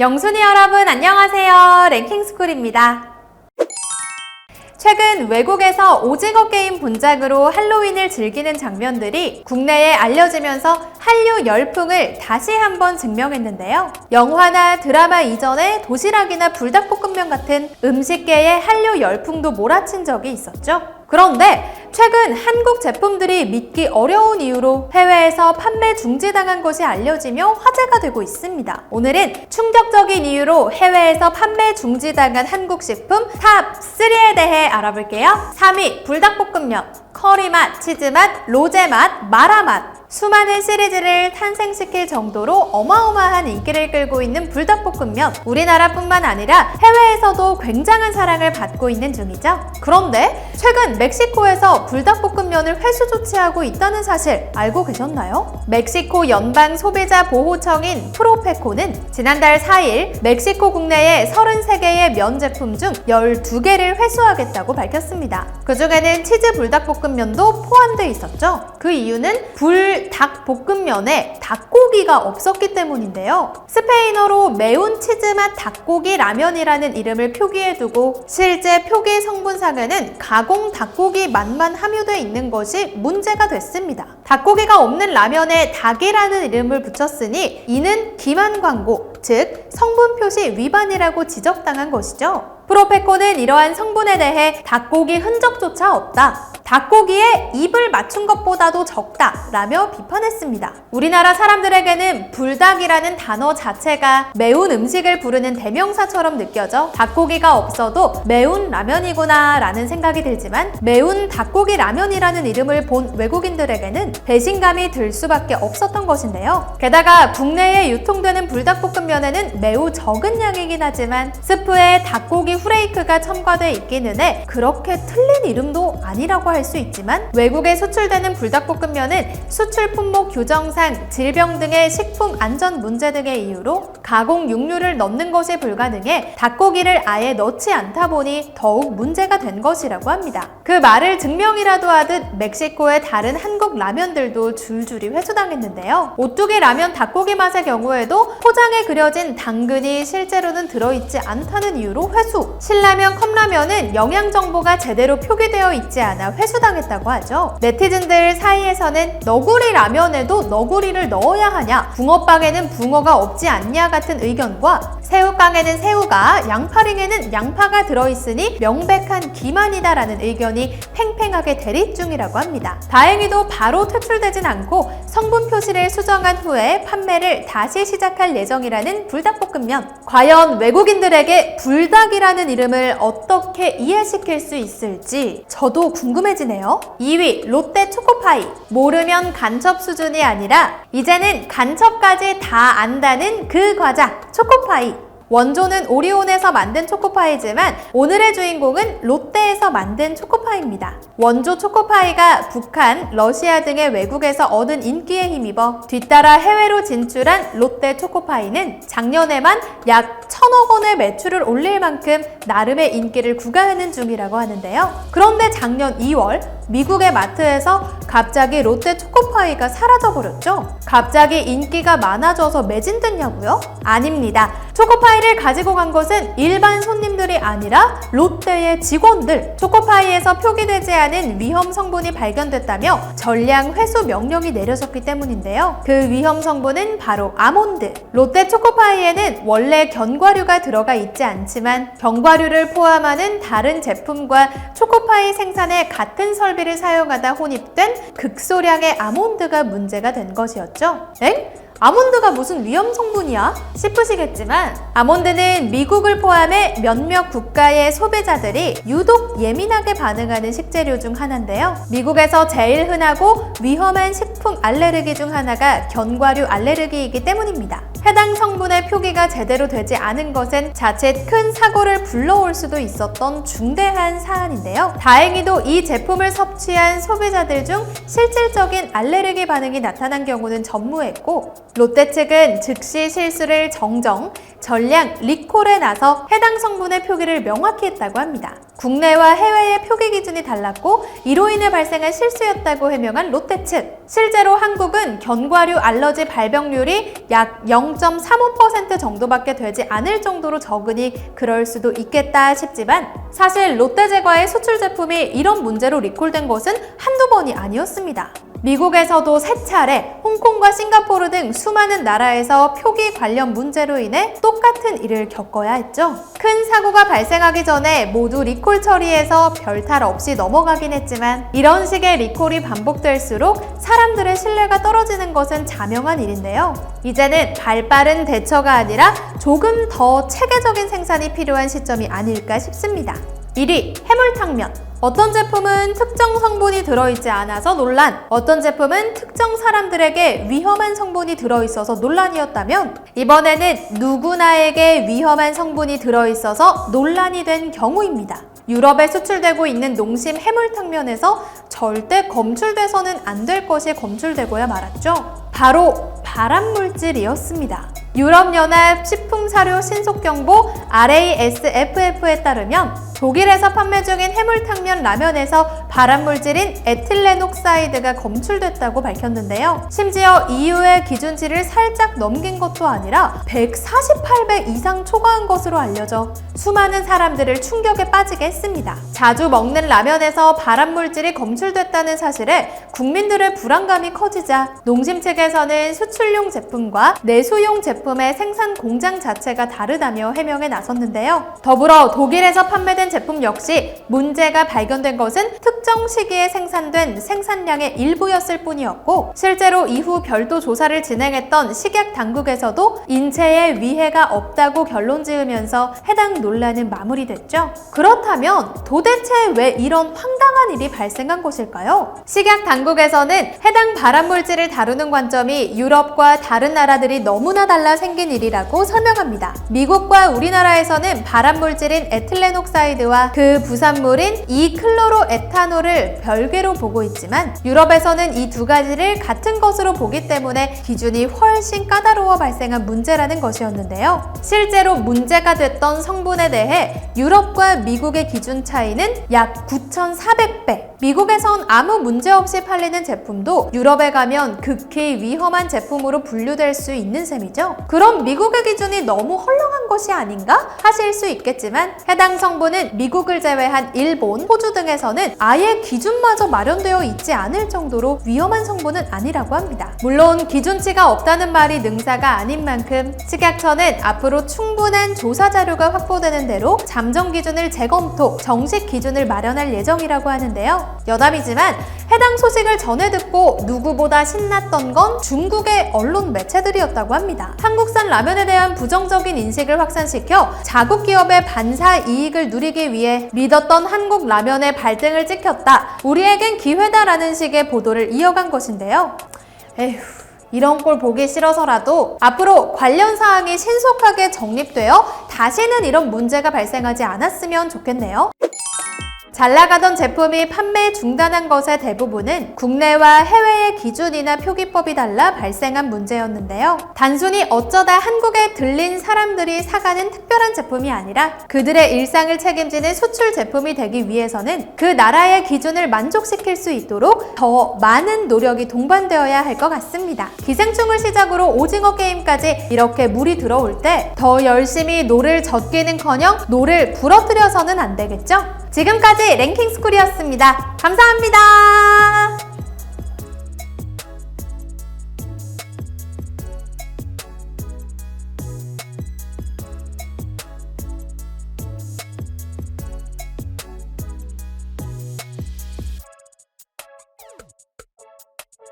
영순이 여러분 안녕하세요. 랭킹스쿨입니다. 최근 외국에서 오징어 게임 본작으로 할로윈을 즐기는 장면들이 국내에 알려지면서 한류 열풍을 다시 한번 증명했는데요. 영화나 드라마 이전에 도시락이나 불닭볶음면 같은 음식계의 한류 열풍도 몰아친 적이 있었죠. 그런데 최근 한국 제품들이 믿기 어려운 이유로 해외에서 판매 중지당한 것이 알려지며 화제가 되고 있습니다. 오늘은 충격적인 이유로 해외에서 판매 중지당한 한국 식품 탑 3에 대해 알아볼게요. 3위 불닭볶음면, 커리맛, 치즈맛, 로제맛, 마라맛. 수많은 시리즈를 탄생시킬 정도로 어마어마한 인기를 끌고 있는 불닭볶음면. 우리나라뿐만 아니라 해외에서도 굉장한 사랑을 받고 있는 중이죠. 그런데 최근 멕시코에서 불닭볶음면을 회수 조치하고 있다는 사실 알고 계셨나요? 멕시코 연방 소비자 보호청인 프로페코는 지난달 4일 멕시코 국내에 33개의 면 제품 중 12개를 회수하겠다고 밝혔습니다. 그 중에는 치즈 불닭볶음면도 포함되어 있었죠. 그 이유는 불닭 볶음면에 닭고기가 없었기 때문인데요. 스페인어로 매운 치즈맛 닭고기 라면이라는 이름을 표기해 두고 실제 표기 성분상에는 가공 닭고기 맛만 함유되어 있는 것이 문제가 됐습니다. 닭고기가 없는 라면에 닭이라는 이름을 붙였으니 이는 기만 광고, 즉 성분 표시 위반이라고 지적당한 것이죠. 프로페코는 이러한 성분에 대해 닭고기 흔적조차 없다. 닭고기에 입을 맞춘 것보다도 적다. 라며 비판했습니다. 우리나라 사람들에게는 불닭이라는 단어 자체가 매운 음식을 부르는 대명사처럼 느껴져 닭고기가 없어도 매운 라면이구나 라는 생각이 들지만 매운 닭고기 라면이라는 이름을 본 외국인들에게는 배신감이 들 수밖에 없었던 것인데요. 게다가 국내에 유통되는 불닭볶음면에는 매우 적은 양이긴 하지만 스프에 닭고기 후레이크가 첨가돼 있기는 해 그렇게 틀린 이름도 아니라고 할수 있지만 외국에 수출되는 불닭볶음면은 수출 품목 규정상 질병 등의 식품 안전 문제 등의 이유로 가공 육류를 넣는 것이 불가능해 닭고기를 아예 넣지 않다 보니 더욱 문제가 된 것이라고 합니다. 그 말을 증명이라도 하듯 멕시코의 다른 한국 라면들도 줄줄이 회수당했는데요. 오뚜기 라면 닭고기 맛의 경우에도 포장에 그려진 당근이 실제로는 들어있지 않다는 이유로 회수. 신라면 컵라면은 영양 정보가 제대로 표기되어 있지 않아 회수 당했다고 하죠. 네티즌들 사이에서는 너구리 라면에도 너구리를 넣어야 하냐, 붕어빵에는 붕어가 없지 않냐 같은 의견과 새우깡에는 새우가, 양파링에는 양파가 들어있으니 명백한 기만이다라는 의견이 팽팽하게 대립 중이라고 합니다. 다행히도 바로 퇴출되진 않고 성분 표시를 수정한 후에 판매를 다시 시작할 예정이라는 불닭볶음면. 과연 외국인들에게 불닭이라는 이름을 어떻게 이해시킬 수 있을지 저도 궁금해지 네요. 2위 롯데 초코파이. 모르면 간첩 수준이 아니라 이제는 간첩까지 다 안다는 그 과자 초코파이. 원조는 오리온에서 만든 초코파이지만 오늘의 주인공은 롯데에서 만든 초코파이입니다. 원조 초코파이가 북한, 러시아 등의 외국에서 얻은 인기에 힘입어 뒤따라 해외로 진출한 롯데 초코파이는 작년에만 약 천억 원의 매출을 올릴 만큼 나름의 인기를 구가하는 중이라고 하는데요. 그런데 작년 2월 미국의 마트에서 갑자기 롯데 초코파이가 사라져버렸죠? 갑자기 인기가 많아져서 매진됐냐고요? 아닙니다. 초코파이를 가지고 간 것은 일반 손님들이 아니라 롯데의 직원들. 초코파이에서 표기되지 않은 위험 성분이 발견됐다며 전량 회수 명령이 내려졌기 때문인데요. 그 위험 성분은 바로 아몬드. 롯데 초코파이에는 원래 견과류가 들어가 있지 않지만 견과류를 포함하는 다른 제품과 초코파이 생산에 같은 설비 를 사용하다 혼입된 극소량의 아몬드가 문제가 된 것이었죠. 엥? 아몬드가 무슨 위험 성분이야? 싶으시겠지만 아몬드는 미국을 포함해 몇몇 국가의 소비자들이 유독 예민하게 반응하는 식재료 중 하나인데요. 미국에서 제일 흔하고 위험한 식품 알레르기 중 하나가 견과류 알레르기이기 때문입니다. 해당 성분의 표기가 제대로 되지 않은 것은 자칫 큰 사고를 불러올 수도 있었던 중대한 사안인데요. 다행히도 이 제품을 섭취한 소비자들 중 실질적인 알레르기 반응이 나타난 경우는 전무했고 롯데 측은 즉시 실수를 정정, 전량 리콜에 나서 해당 성분의 표기를 명확히 했다고 합니다. 국내와 해외의 표기 기준이 달랐고 이로 인해 발생한 실수였다고 해명한 롯데 측. 실제로 한국은 견과류 알러지 발병률이 약 0.35% 정도밖에 되지 않을 정도로 적으니 그럴 수도 있겠다 싶지만 사실 롯데제과의 수출 제품이 이런 문제로 리콜된 것은 한두 번이 아니었습니다. 미국에서도 세 차례, 홍콩과 싱가포르 등 수많은 나라에서 표기 관련 문제로 인해 똑같은 일을 겪어야 했죠. 큰 사고가 발생하기 전에 모두 리콜 처리해서 별탈 없이 넘어가긴 했지만 이런 식의 리콜이 반복될수록 사람들의 신뢰가 떨어지는 것은 자명한 일인데요. 이제는 발 빠른 대처가 아니라 조금 더 체계적인 생산이 필요한 시점이 아닐까 싶습니다. 1위 해물탕면 어떤 제품은 특정 성분이 들어있지 않아서 논란, 어떤 제품은 특정 사람들에게 위험한 성분이 들어있어서 논란이었다면 이번에는 누구나에게 위험한 성분이 들어있어서 논란이 된 경우입니다. 유럽에 수출되고 있는 농심 해물탕면에서 절대 검출돼서는 안 될 것이 검출되고야 말았죠. 바로 발암물질이었습니다. 유럽연합 식품사료 신속경보 RASFF에 따르면 독일에서 판매 중인 해물탕면 라면에서 발암물질인 에틸렌옥사이드가 검출됐다고 밝혔는데요. 심지어 EU의 기준치를 살짝 넘긴 것도 아니라 148배 이상 초과한 것으로 알려져 수많은 사람들을 충격에 빠지게 했습니다. 자주 먹는 라면에서 발암물질이 검출됐다는 사실에 국민들의 불안감이 커지자 농심 측에서는 수출용 제품과 내수용 제품의 생산 공장 자체가 다르다며 해명에 나섰는데요. 더불어 독일에서 판매된 제품 역시 문제가 발견된 것은 특정 시기에 생산된 생산량의 일부였을 뿐이었고 실제로 이후 별도 조사를 진행했던 식약 당국에서도 인체에 위해가 없다고 결론 지으면서 해당 논란은 마무리됐죠. 그렇다면 도대체 왜 이런 황당한 일이 발생한 것일까요? 식약 당국에서는 해당 발암물질을 다루는 관점이 유럽과 다른 나라들이 너무나 달라 생긴 일이라고 설명합니다. 미국과 우리나라에서는 발암물질인 에틸렌옥사 이드와 그 부산물인 이클로로에탄올을 별개로 보고 있지만 유럽에서는 이 두 가지를 같은 것으로 보기 때문에 기준이 훨씬 까다로워 발생한 문제라는 것이었는데요. 실제로 문제가 됐던 성분에 대해 유럽과 미국의 기준 차이는 약 9,400배. 미국에선 아무 문제 없이 팔리는 제품도 유럽에 가면 극히 위험한 제품으로 분류될 수 있는 셈이죠. 그럼 미국의 기준이 너무 헐렁한 것이 아닌가 하실 수 있겠지만 해당 성분은 미국을 제외한 일본, 호주 등에서는 아예 기준마저 마련되어 있지 않을 정도로 위험한 성분은 아니라고 합니다. 물론 기준치가 없다는 말이 능사가 아닌 만큼 식약처는 앞으로 충분한 조사 자료가 확보되는 대로 잠정 기준을 재검토, 정식 기준을 마련할 예정이라고 하는데요. 여담이지만 해당 소식을 전해 듣고 누구보다 신났던 건 중국의 언론 매체들이었다고 합니다. 한국산 라면에 대한 부정적인 인식을 확산시켜 자국 기업의 반사 이익을 누리기 위해 믿었던 한국 라면의 발등을 찍혔다. 우리에겐 기회다라는 식의 보도를 이어간 것인데요. 에휴. 이런 꼴 보기 싫어서라도 앞으로 관련 사항이 신속하게 정립되어 다시는 이런 문제가 발생하지 않았으면 좋겠네요. 잘 나가던 제품이 판매 중단한 것의 대부분은 국내와 해외의 기준이나 표기법이 달라 발생한 문제였는데요. 단순히 어쩌다 한국에 들린 사람들이 사가는 특별한 제품이 아니라 그들의 일상을 책임지는 수출 제품이 되기 위해서는 그 나라의 기준을 만족시킬 수 있도록 더 많은 노력이 동반되어야 할 것 같습니다. 기생충을 시작으로 오징어 게임까지 이렇게 물이 들어올 때 더 열심히 노를 젓기는커녕 노를 부러뜨려서는 안 되겠죠? 지금까지 랭킹스쿨이었습니다. 감사합니다.